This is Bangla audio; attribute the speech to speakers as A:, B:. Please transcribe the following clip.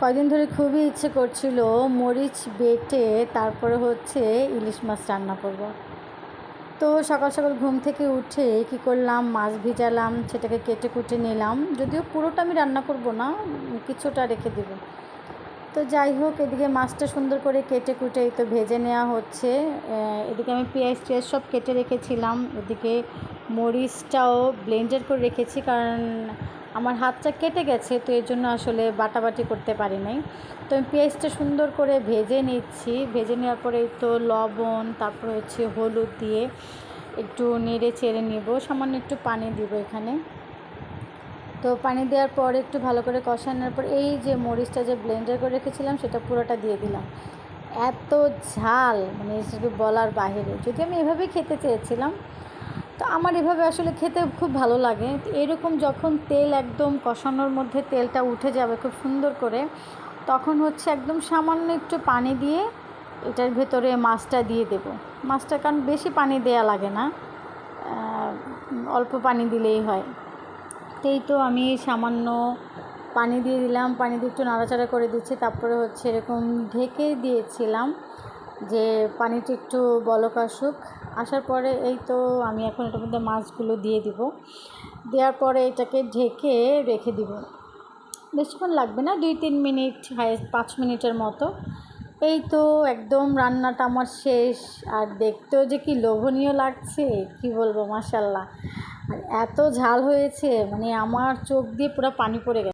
A: কয়দিন ধরে খুবই ইচ্ছে করছিল মরিচ বেটে তারপরে হচ্ছে ইলিশ মাছ রান্না করব। তো সকাল সকাল ঘুম থেকে উঠে কি করলাম, মাছ ভিজালাম, সেটাকে কেটে কুটে নিলাম। যদিও পুরোটা আমি রান্না করব না, কিছুটা রেখে দেব। তো যাই হোক, এদিকে মাছটা সুন্দর করে কেটে কুটে তো ভেজে নেওয়া হচ্ছে। এদিকে আমি পেঁয়াজ টেয়াজ সব কেটে রেখেছিলাম। এদিকে মরিচটাও ব্লেন্ডার করে রেখেছি, কারণ আমার হাতটা কেটে গেছে, তো এর জন্য আসলে বাটাবাটি করতে পারি নাই। তো আমি পেঁয়াজটা সুন্দর করে ভেজে নিচ্ছি। ভেজে নেওয়ার পরে তো লবণ, তারপর হচ্ছে হলুদ দিয়ে একটু নেড়ে চেড়ে নেব। সামান্য একটু পানি দিব এখানে। তো পানি দেওয়ার পর একটু ভালো করে কষানোর পর এই যে মরিচটা যে ব্লেন্ডার করে রেখেছিলাম, সেটা পুরোটা দিয়ে দিলাম। এত ঝাল মানে বলার বাহিরে। যদি আমি এভাবেই খেতে চেয়েছিলাম তো আমার এভাবে আসলে খেতে খুব ভালো লাগে। এরকম যখন তেল একদম কষানোর মধ্যে তেলটা উঠে যাবে খুব সুন্দর করে, তখন হচ্ছে একদম সামান্য একটু পানি দিয়ে এটার ভেতরে মাছটা দিয়ে দেব। মাছটা কারণ বেশি পানি দেয়া লাগে না অল্প পানি দিলেই হয়। এই তো আমি সামান্য পানি দিয়ে দিলাম, পানি দিয়ে একটু নাড়াচাড়া করে দিচ্ছি, তারপরে হচ্ছে এরকম ঢেকে দিয়েছিলাম। যে পানিটা একটু বলক আসুক। আসার পরে এই তো আমি এখন এটার মধ্যে মাছগুলো দিয়ে দিব। দেওয়ার পরে এটাকে ঢেকে রেখে দিব। বেশিক্ষণ লাগবে না, দুই তিন মিনিট হাই পাঁচ মিনিটের মতো। এই তো একদম রান্নাটা আমার শেষ। আর দেখতেও যে কি লোভনীয় লাগছে, কি বলব মাসাল্লাহ আর এত ঝাল হয়েছে মানে আমার চোখ দিয়ে পুরো পানি পড়ে গেছে।